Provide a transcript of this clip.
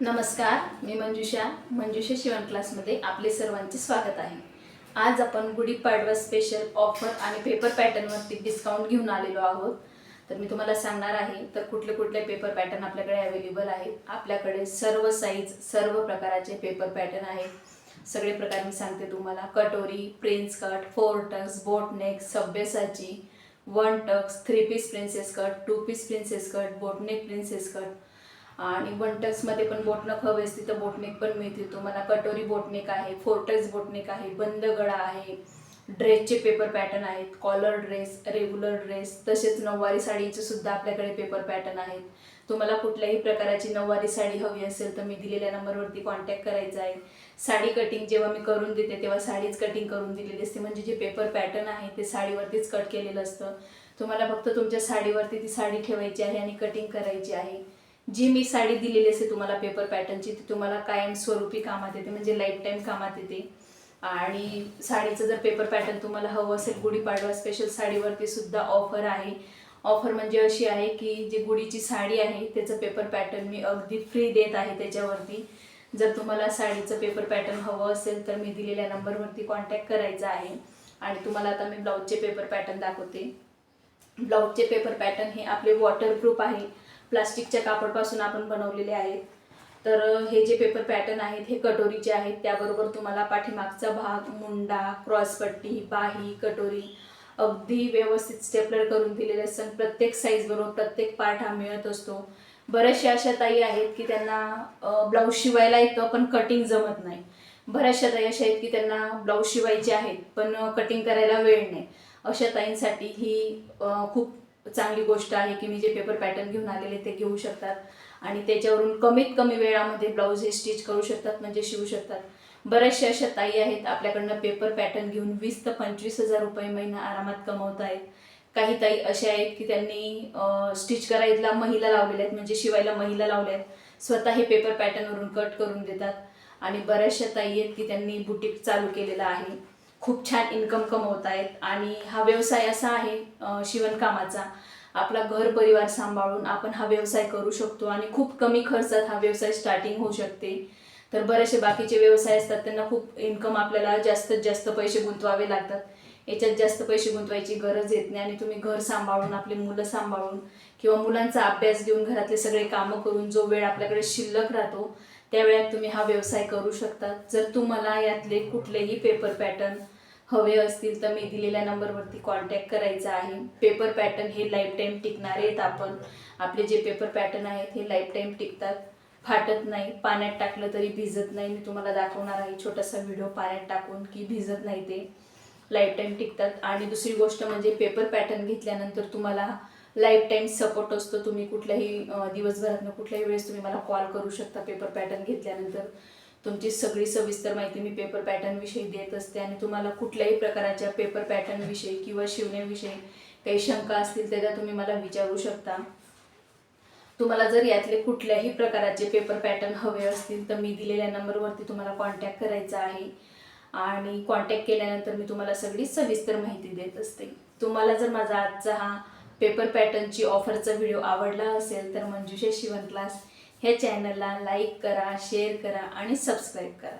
नमस्कार मी मंजुषा. मंजुषा शिवण क्लासमध्ये आपले सर्वांचे स्वागत आहे. आज आपण गुढीपाडवा स्पेशल ऑफर आणि पेपर पॅटर्नवरती डिस्काउंट घेऊन आलेलो आहोत. तर मी तुम्हाला सांगणार आहे तर कुठले कुठले पेपर पॅटर्न आपल्याकडे अवेलेबल आहेत. आपल्याकडे सर्व साईज सर्व प्रकाराचे पेपर पॅटर्न आहेत. सगळे प्रकार मी सांगते तुम्हाला. Katori prince cut four tucks boatneck सभ्यसाची one tucks three piece princess cut two piece princess cut boatneck princess cut आणि वन पण बोटनक हवे असते तर बोटनेक पण मिळते तुम्हाला कटोरी बोटनेक आहे फोर बोटनेक आहे बंद गळा आहे ड्रेसचे पेपर पॅटर्न आहेत कॉलर ड्रेस रेग्युलर ड्रेस तसेच नऊवारी साडीचे सुद्धा आपल्याकडे पेपर पॅटर्न आहेत. तुम्हाला कुठल्याही प्रकाराची नऊवारी साडी हवी असेल तर मी दिलेल्या नंबरवरती कॉन्टॅक्ट करायचा आहे. साडी कटिंग जेव्हा मी करून देते तेव्हा साडीच कटिंग करून दिलेली असते. म्हणजे जे पेपर पॅटर्न आहे ते साडीवरतीच कट केलेलं असतं. तुम्हाला फक्त तुमच्या साडीवरती ती साडी ठेवायची आहे आणि कटिंग करायची आहे. जी मी साडी दिलेली असते तुम्हाला पेपर पॅटर्नची ती तुम्हाला कायम स्वरूपी कामात येते म्हणजे लाईफ टाईम कामात येते. आणि साडीचं जर पेपर पॅटर्न तुम्हाला हवं असेल गुढीपाडवा स्पेशल साडीवरती सुद्धा ऑफर आहे. ऑफर म्हणजे अशी आहे की जी गुढीची साडी आहे त्याचं पेपर पॅटर्न मी अगदी फ्री देत आहे त्याच्यावरती. जर तुम्हाला साडीचं पेपर पॅटर्न हवं असेल तर मी दिलेल्या नंबरवरती कॉन्टॅक्ट करायचा आहे. आणि तुम्हाला आता मी ब्लाऊजचे पेपर पॅटर्न दाखवते. ब्लाऊजचे पेपर पॅटर्न हे आपले वॉटरप्रूफ आहे. प्लास्टिकच्या कापडपासून आपण बनवलेले आहेत. तर हे जे पेपर पॅटर्न आहेत हे कटोरीचे आहेत त्याबरोबर तुम्हाला पाठीमागचा भाग मुंडा क्रॉसपट्टी बाही कटोरी अगदी व्यवस्थित स्टेपलर करून दिलेले असतात. प्रत्येक साईजबरोबर प्रत्येक पार्ट हा मिळत असतो. बऱ्याचशा अशा ताई आहेत की त्यांना ब्लाऊज शिवायला येतं पण कटिंग जमत नाही. बऱ्याचशा ताई अशा आहेत की त्यांना ब्लाऊज शिवायचे आहेत पण कटिंग करायला वेळ नाही. अशा ताईंसाठी ही खूप चांगली गोष्ट आहे की मी जे पेपर पॅटर्न घेऊन आलेले ते घेऊ शकतात. आणि त्याच्यावरून कमीत कमी वेळामध्ये ब्लाऊज हे स्टिच करू शकतात म्हणजे शिवू शकतात. बऱ्याचशा अशा ताई आहेत आपल्याकडनं पेपर पॅटर्न घेऊन वीस ते पंचवीस हजार रुपये महिना आरामात कमवत आहेत. काही ताई अशा आहेत की त्यांनी स्टिच करायला महिला लावलेल्या आहेत म्हणजे शिवायला महिला लावल्या आहेत. स्वतः हे पेपर पॅटर्नवरून कट करून देतात. आणि बऱ्याचशा ताई आहेत की त्यांनी बुटीक चालू केलेला आहे. खूप छान इन्कम कमवत आहेत आणि हा व्यवसाय असा आहे शिवणकामाचा. आपला घर परिवार सांभाळून आपण हा व्यवसाय करू शकतो आणि खूप कमी खर्चात हा व्यवसाय स्टार्टिंग होऊ शकते. तर बरेचसे बाकीचे व्यवसाय असतात त्यांना खूप इन्कम आपल्याला जास्तीत जास्त पैसे गुंतवावे लागतात. याच्यात जास्त पैसे गुंतवायची गरज येत नाही आणि तुम्ही घर सांभाळून आपली मुलं सांभाळून किंवा मुलांचा अभ्यास घेऊन घरातले सगळे कामं करून जो वेळ आपल्याकडे शिल्लक राहतो त्यावेळेत तुम्ही हा व्यवसाय करू शकता. जर तुम्हाला यातले कुठलेही पेपर पॅटर्न हवे असतील तर मी दिलेल्या नंबरवरती कॉन्टॅक्ट करायचा आहे. पेपर पॅटर्न हे लाईफ टाईम टिकणारे आहेत आपण. आपले जे पेपर पॅटर्न आहेत हे लाईफ टाईम टिकतात. फाटत नाही पाण्यात टाकलं तरी भिजत नाही. मी तुम्हाला दाखवणार आहे छोटासा व्हिडिओ पाण्यात टाकून की भिजत नाही ते. लाईफ टाईम टिकतात. आणि दुसरी गोष्ट म्हणजे पेपर पॅटर्न घेतल्यानंतर तुम्हाला लाईफ टाईम सपोर्ट असतो. तुम्ही कुठल्याही अं, दिवसभरातनं कुठल्याही वेळेस तुम्ही मला कॉल करू शकता. पेपर पॅटर्न घेतल्यानंतर तुमची सगळी सविस्तर माहिती मी पेपर पॅटर्नविषयी देत असते आणि तुम्हाला कुठल्याही प्रकाराच्या पेपर पॅटर्नविषयी किंवा शिवण्याविषयी काही शंका असतील त्या तुम्ही मला विचारू शकता. तुम्हाला जर यातले कुठल्याही प्रकाराचे पेपर पॅटर्न हवे असतील तर मी दिलेल्या नंबरवरती तुम्हाला कॉन्टॅक्ट करायचा आहे. आणि कॉन्टॅक्ट केल्यानंतर मी तुम्हाला सगळी सविस्तर माहिती देत असते. तुम्हाला जर माझा आजचा हा पेपर पॅटर्नची ऑफरचा व्हिडिओ आवडला असेल तर मंजुषा शिवण क्लास ह्या चॅनलला लाईक करा शेअर करा आणि सबस्क्राईब करा.